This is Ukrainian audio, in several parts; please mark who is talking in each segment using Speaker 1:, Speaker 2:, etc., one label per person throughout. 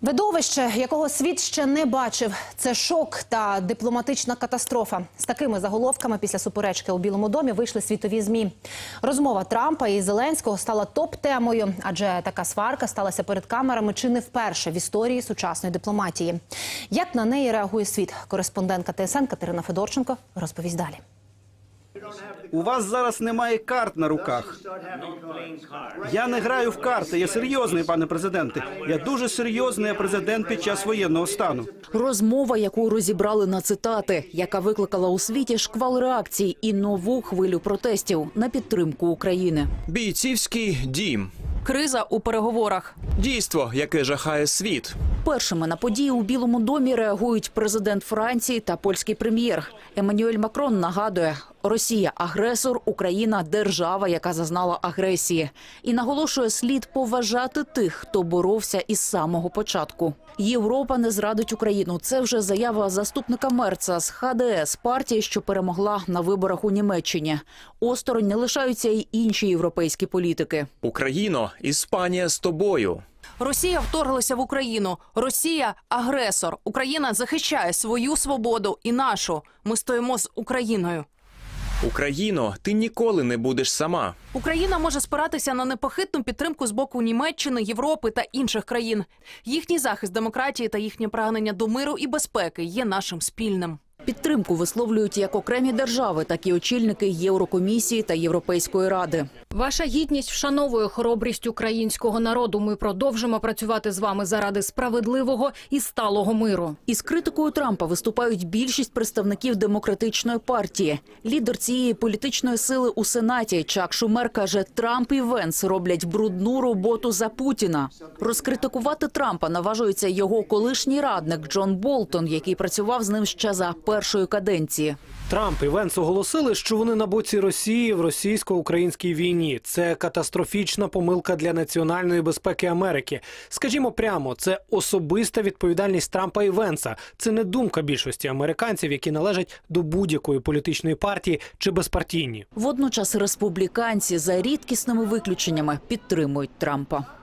Speaker 1: Видовище, якого світ ще не бачив, це шок та дипломатична катастрофа. З такими заголовками після суперечки у Білому домі вийшли світові змі. Розмова Трампа і Зеленського стала топ-темою, адже така сварка сталася перед камерами чи не вперше в історії сучасної дипломатії. Як на неї реагує світ? Кореспондентка ТСН Катерина Федорченко розповість далі.
Speaker 2: У вас зараз немає карт на руках. Я не граю в карти. Я серйозний, пане президенте. Я дуже серйозний президент під час воєнного стану.
Speaker 3: Розмова, яку розібрали на цитати, яка викликала у світі шквал реакцій і нову хвилю протестів на підтримку України.
Speaker 4: Бійцівський дім.
Speaker 5: Криза у переговорах.
Speaker 4: Дійство, яке жахає світ.
Speaker 3: Першими на події у Білому домі реагують президент Франції та польський прем'єр. Еммануель Макрон нагадує, Росія агресор, Україна держава, яка зазнала агресії, і наголошує слід поважати тих, хто боровся із самого початку. Європа не зрадить Україну. Це вже заява заступника Мерца з ХДС партії, що перемогла на виборах у Німеччині. Осторонь не лишаються й інші європейські політики.
Speaker 4: Україно, Іспанія з тобою.
Speaker 5: Росія вторглася в Україну. Росія агресор. Україна захищає свою свободу і нашу. Ми стоїмо з Україною.
Speaker 4: Україно, ти ніколи не будеш сама.
Speaker 5: Україна може спиратися на непохитну підтримку з боку Німеччини, Європи та інших країн. Їхній захист демократії та їхнє прагнення до миру і безпеки є нашим спільним.
Speaker 3: Підтримку висловлюють як окремі держави, так і очільники Єврокомісії та Європейської ради.
Speaker 6: Ваша гідність вшановує хоробрість українського народу. Ми продовжимо працювати з вами заради справедливого і сталого миру.
Speaker 3: Із критикою Трампа виступають більшість представників демократичної партії. Лідер цієї політичної сили у сенаті Чак Шумер каже, Трамп і Венс роблять брудну роботу за Путіна. Розкритикувати Трампа наважується його колишній радник Джон Болтон, який працював з ним ще за першої каденції.
Speaker 7: Трамп і Венс оголосили, що вони на боці Росії в російсько-українській війні. Це катастрофічна помилка для національної безпеки Америки. Скажімо прямо, це особиста відповідальність Трампа і Венса. Це не думка більшості американців, які належать до будь-якої політичної партії чи безпартійні.
Speaker 3: Водночас республіканці за рідкісними виключеннями підтримують Трампа.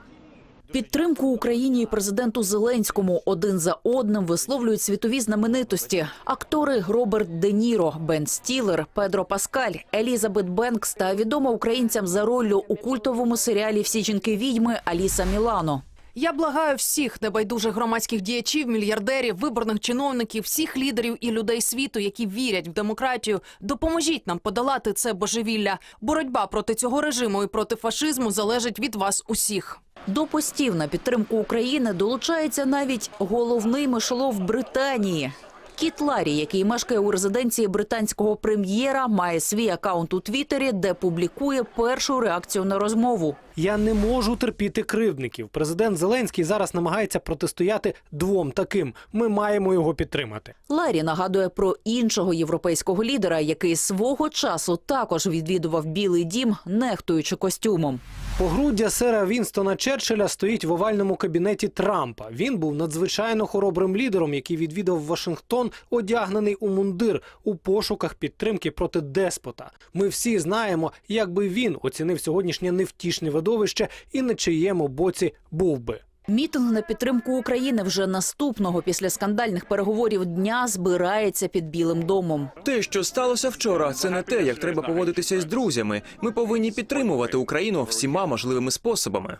Speaker 3: Підтримку Україні і президенту Зеленському один за одним висловлюють світові знаменитості. Актори Роберт Де Ніро, Бен Стілер, Педро Паскаль, Елізабет Бенкс та відома українцям за роллю у культовому серіалі Всі жінки відьми Аліса Мілано.
Speaker 5: Я благаю всіх небайдужих громадських діячів, мільярдерів, виборних чиновників, всіх лідерів і людей світу, які вірять в демократію. Допоможіть нам подолати це божевілля. Боротьба проти цього режиму і проти фашизму залежить від вас усіх.
Speaker 3: До постів на підтримку України долучається навіть головний мишолов Британії. Кіт Ларі, який мешкає у резиденції британського прем'єра, має свій акаунт у Твіттері, де публікує першу реакцію на розмову.
Speaker 7: Я не можу терпіти кривдників. Президент Зеленський зараз намагається протистояти двом таким. Ми маємо його підтримати.
Speaker 3: Ларі нагадує про іншого європейського лідера, який свого часу також відвідував Білий Дім, нехтуючи костюмом.
Speaker 7: Погруддя сера Вінстона Черчилля стоїть в овальному кабінеті Трампа. Він був надзвичайно хоробрим лідером, який відвідав Вашингтон, одягнений у мундир у пошуках підтримки проти деспота. Ми всі знаємо, як би він оцінив сьогоднішнє невтішне видовище і на чиєму боці був би.
Speaker 3: Мітинг на підтримку України вже наступного після скандальних переговорів дня збирається під Білим домом.
Speaker 4: Те, що сталося вчора, це не те, як треба поводитися з друзями. Ми повинні підтримувати Україну всіма можливими способами.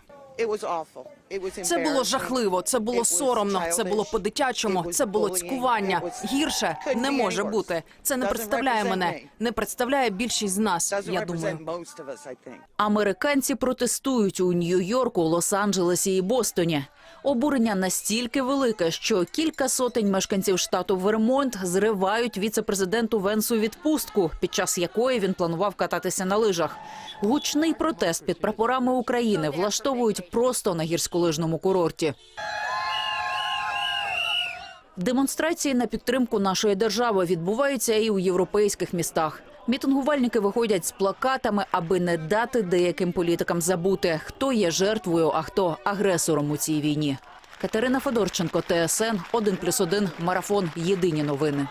Speaker 5: Це було жахливо, це було соромно, це було по-дитячому, це було цькування. Гірше не може бути. Це не представляє мене, не представляє більшість з нас. Я думаю.
Speaker 3: Американці протестують у Нью-Йорку, Лос-Анджелесі і Бостоні. Обурення настільки велике, що кілька сотень мешканців штату Вермонт зривають віце-президенту Венсу відпустку, під час якої він планував кататися на лижах. Гучний протест під прапорами України влаштовують просто на гірськолижному курорті. Демонстрації на підтримку нашої держави відбуваються і у європейських містах. Мітингувальники виходять з плакатами, аби не дати деяким політикам забути, хто є жертвою, а хто агресором у цій війні. Катерина Федорченко, ТСН 1+,1, Марафон. Єдині новини.